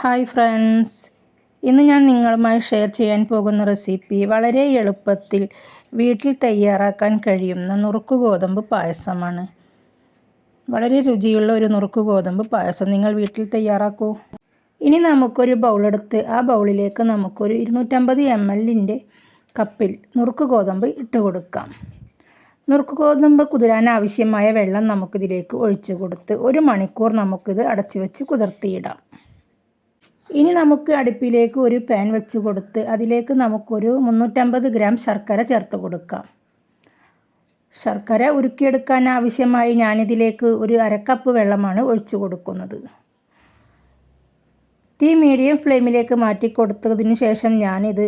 Hi friends. ഇന്ന് ഞാൻ നിങ്ങളുമായി ഷെയർ ചെയ്യാൻ പോകുന്ന റെസിപ്പി വളരെ എളുപ്പത്തിൽ വീട്ടിൽ തയ്യാറാക്കാൻ കഴിയുന്ന നുറുക്ക് ഗോതമ്പ് പായസമാണ്. വളരെ രുചിയുള്ള ഒരു നുറുക്ക് ഗോതമ്പ് പായസം നിങ്ങൾ വീട്ടിൽ തയ്യാറാക്കൂ. ഇനി നമുക്കൊരു ബൗളെടുത്ത് ആ ബൗളിലേക്ക് നമുക്കൊരു ഇരുന്നൂറ്റമ്പത് എം എല്ലിന്റെ കപ്പിൽ നുറുക്ക് ഗോതമ്പ് ഇട്ട് കൊടുക്കാം. നുറുക്ക് ഗോതമ്പ് കുതിരാൻ ആവശ്യമായ വെള്ളം നമുക്കിതിലേക്ക് ഒഴിച്ചു കൊടുത്ത് ഒരു മണിക്കൂർ നമുക്കിത് അടച്ചു വെച്ച് കുതിർത്തിയിടാം. ഇനി നമുക്ക് അടുപ്പിലേക്ക് ഒരു പാൻ വെച്ച് കൊടുത്ത് അതിലേക്ക് നമുക്കൊരു മുന്നൂറ്റമ്പത് ഗ്രാം ശർക്കര ചേർത്ത് കൊടുക്കാം. ശർക്കര ഉരുക്കിയെടുക്കാൻ ആവശ്യമായി ഞാനിതിലേക്ക് ഒരു അരക്കപ്പ് വെള്ളമാണ് ഒഴിച്ചു കൊടുക്കുന്നത്. തീ മീഡിയം ഫ്ലെയിമിലേക്ക് മാറ്റി കൊടുത്തതിന് ശേഷം ഞാനിത്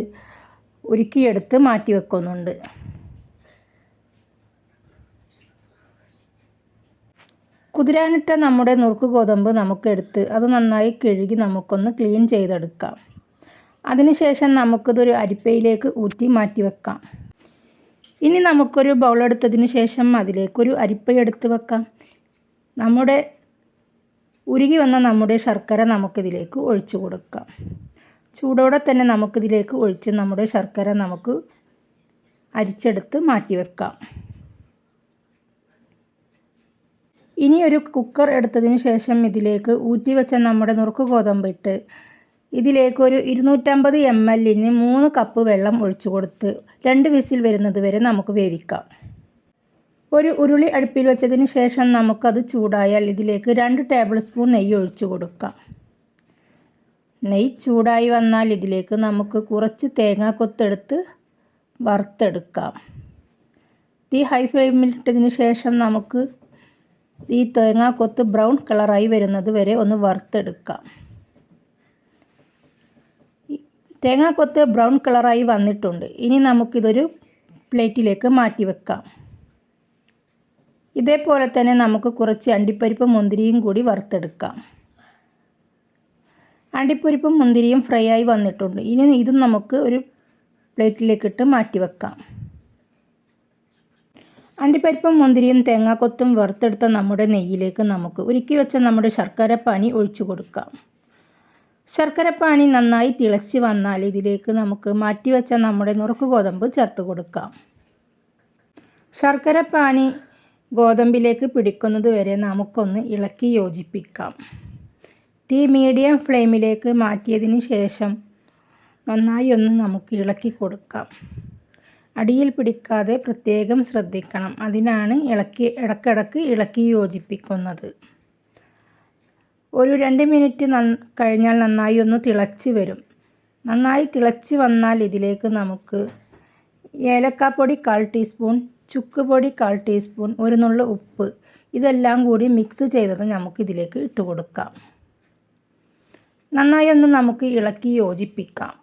ഉരുക്കിയെടുത്ത് മാറ്റി വെക്കുന്നുണ്ട്. കുതിരാനിട്ട നമ്മുടെ നുറുക്ക് ഗോതമ്പ് നമുക്കെടുത്ത് അത് നന്നായി കഴുകി നമുക്കൊന്ന് ക്ലീൻ ചെയ്തെടുക്കാം. അതിനുശേഷം നമുക്കിതൊരു അരിപ്പയിലേക്ക് ഊറ്റി മാറ്റി വെക്കാം ഇനി നമുക്കൊരു ബൗൾ ബൗളെടുത്തതിന് ശേഷം അതിലേക്കൊരു അരിപ്പയെടുത്ത് വെക്കാം. നമ്മുടെ ഉരുകി വന്ന നമ്മുടെ ശർക്കര നമുക്കിതിലേക്ക് ഒഴിച്ചു കൊടുക്കാം. ചൂടോടെ തന്നെ നമുക്കിതിലേക്ക് ഒഴിച്ച് നമ്മുടെ ശർക്കര നമുക്ക് അരിച്ചെടുത്ത് മാറ്റി വെക്കാം ഇനി ഒരു കുക്കർ എടുത്തതിന് ശേഷം ഇതിലേക്ക് ഊറ്റി വെച്ച നമ്മുടെ നുറുക്ക് ഗോതമ്പിട്ട് ഇതിലേക്ക് ഒരു ഇരുന്നൂറ്റമ്പത് എം എല്ലിന് മൂന്ന് കപ്പ് വെള്ളം ഒഴിച്ചു കൊടുത്ത് രണ്ട് വിസിൽ വരുന്നത് വരെ നമുക്ക് വേവിക്കാം. ഒരു ഉരുളി അടുപ്പിൽ വെച്ചതിന് ശേഷം നമുക്കത് ചൂടായാൽ ഇതിലേക്ക് രണ്ട് ടേബിൾ സ്പൂൺ നെയ്യ് ഒഴിച്ചു കൊടുക്കാം. നെയ്യ് ചൂടായി വന്നാൽ ഇതിലേക്ക് നമുക്ക് കുറച്ച് തേങ്ങ കൊത്തെടുത്ത് വറുത്തെടുക്കാം. തീ ഹൈ ഫ്ലെയിമിലിട്ടതിന് ശേഷം നമുക്ക് ഈ തേങ്ങാക്കൊത്ത് ബ്രൗൺ കളറായി വരുന്നത് വരെ ഒന്ന് വറുത്തെടുക്കാം. തേങ്ങാക്കൊത്ത് ബ്രൗൺ കളറായി വന്നിട്ടുണ്ട്. ഇനി നമുക്കിതൊരു പ്ലേറ്റിലേക്ക് മാറ്റി വെക്കാം. ഇതേപോലെ തന്നെ നമുക്ക് കുറച്ച് അണ്ടിപ്പരിപ്പ് മുന്തിരിയും കൂടി വറുത്തെടുക്കാം. അണ്ടിപ്പരിപ്പും മുന്തിരിയും ഫ്രൈ ആയി വന്നിട്ടുണ്ട്. ഇനി ഇതും നമുക്ക് ഒരു പ്ലേറ്റിലേക്കിട്ട് മാറ്റി വെക്കാം. അണ്ടിപ്പരിപ്പും മുന്തിരിയും തേങ്ങാക്കൊത്തും വറുത്തെടുത്ത നമ്മുടെ നെയ്യിലേക്ക് നമുക്ക് ഉരുക്കി വെച്ച നമ്മുടെ ശർക്കര പാനി ഒഴിച്ചു കൊടുക്കാം. ശർക്കര പാനി നന്നായി തിളച്ച് വന്നാൽ ഇതിലേക്ക് നമുക്ക് മാറ്റിവെച്ച നമ്മുടെ നുറുക്ക് ഗോതമ്പ് ചേർത്ത് കൊടുക്കാം. ശർക്കര പാനി ഗോതമ്പിലേക്ക് പിടിക്കുന്നത് വരെ നമുക്കൊന്ന് ഇളക്കി യോജിപ്പിക്കാം. തീ മീഡിയം ഫ്ലെയിമിലേക്ക് മാറ്റിയതിന് ശേഷം നന്നായി ഒന്ന് നമുക്ക് ഇളക്കി കൊടുക്കാം. അടിയിൽ പിടിക്കാതെ പ്രത്യേകം ശ്രദ്ധിക്കണം. അതിനാണ് ഇളക്കി ഇടക്കിടക്ക് ഇളക്കി യോജിപ്പിക്കുന്നത്. ഒരു രണ്ട് മിനിറ്റ് കഴിഞ്ഞാൽ നന്നായി ഒന്ന് തിളച്ച് വരും. നന്നായി തിളച്ച് വന്നാൽ ഇതിലേക്ക് നമുക്ക് ഏലക്കാപ്പൊടി കാൽ ടീസ്പൂൺ ചുക്ക് പൊടി കാൽ ടീസ്പൂൺ ഒരു നുള്ള ഉപ്പ് ഇതെല്ലാം കൂടി മിക്സ് ചെയ്തത് നമുക്ക് ഇതിലേക്ക് ഇട്ട് കൊടുക്കാം. നന്നായി ഒന്ന് നമുക്ക് ഇളക്കി യോജിപ്പിക്കാം.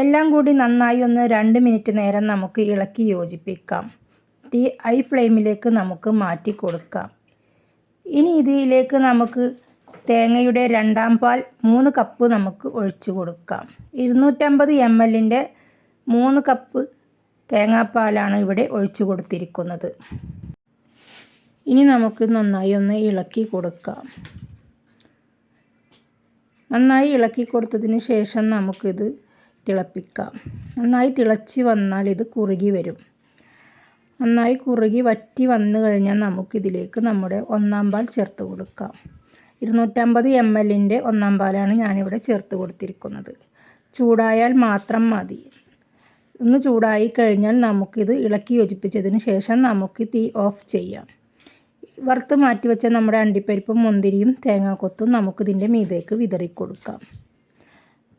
എല്ലാം കൂടി നന്നായി ഒന്ന് രണ്ട് മിനിറ്റ് നേരം നമുക്ക് ഇളക്കി യോജിപ്പിക്കാം. തീ ഐ ഫ്ലെയിമിലേക്ക് നമുക്ക് മാറ്റി കൊടുക്കാം. ഇനി ഇതിലേക്ക് നമുക്ക് തേങ്ങയുടെ രണ്ടാം പാൽ മൂന്ന് കപ്പ് നമുക്ക് ഒഴിച്ചു കൊടുക്കാം. ഇരുന്നൂറ്റമ്പത് എം എല്ലിന്റെ മൂന്ന് കപ്പ് തേങ്ങാപ്പാലാണ് ഇവിടെ ഒഴിച്ചു കൊടുത്തിരിക്കുന്നത്. ഇനി നമുക്ക് നന്നായി ഒന്ന് ഇളക്കി കൊടുക്കാം. നന്നായി ഇളക്കി കൊടുത്തതിന് ശേഷം നമുക്കിത് തിളപ്പിക്കാം. നന്നായി തിളച്ച് വന്നാൽ ഇത് കുറുകി വരും. നന്നായി കുറുകി വറ്റി വന്നു കഴിഞ്ഞാൽ നമുക്കിതിലേക്ക് നമ്മുടെ ഒന്നാം പാൽ ചേർത്ത് കൊടുക്കാം. ഇരുന്നൂറ്റമ്പത് എം എല്ലിന്റെ ഒന്നാം പാലാണ് ഞാനിവിടെ ചേർത്ത് കൊടുത്തിരിക്കുന്നത്. ചൂടായാൽ മാത്രം മതി. ഒന്ന് ചൂടായി കഴിഞ്ഞാൽ നമുക്കിത് ഇളക്കി യോജിപ്പിച്ചതിന് ശേഷം നമുക്ക് തീ ഓഫ് ചെയ്യാം. വറുത്ത് മാറ്റി വെച്ച നമ്മുടെ അണ്ടിപ്പരിപ്പും മുന്തിരിയും തേങ്ങാക്കൊത്തും നമുക്കിതിന്റെ മീതേക്ക് വിതറി കൊടുക്കാം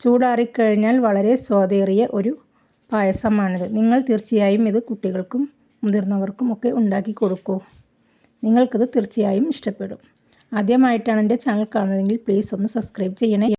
ചൂടാറിക്കഴിഞ്ഞാൽ വളരെ സ്വാദേറിയ ഒരു പായസമാണിത്. നിങ്ങൾ തീർച്ചയായും ഇത് കുട്ടികൾക്കും മുതിർന്നവർക്കും ഒക്കെ ഉണ്ടാക്കി കൊടുക്കൂ. നിങ്ങൾക്കിത് തീർച്ചയായും ഇഷ്ടപ്പെടും. ആദ്യമായിട്ടാണ് എന്റെ ചാനൽ കാണുന്നതെങ്കിൽ പ്ലീസ് ഒന്ന് സബ്സ്ക്രൈബ് ചെയ്യണേ.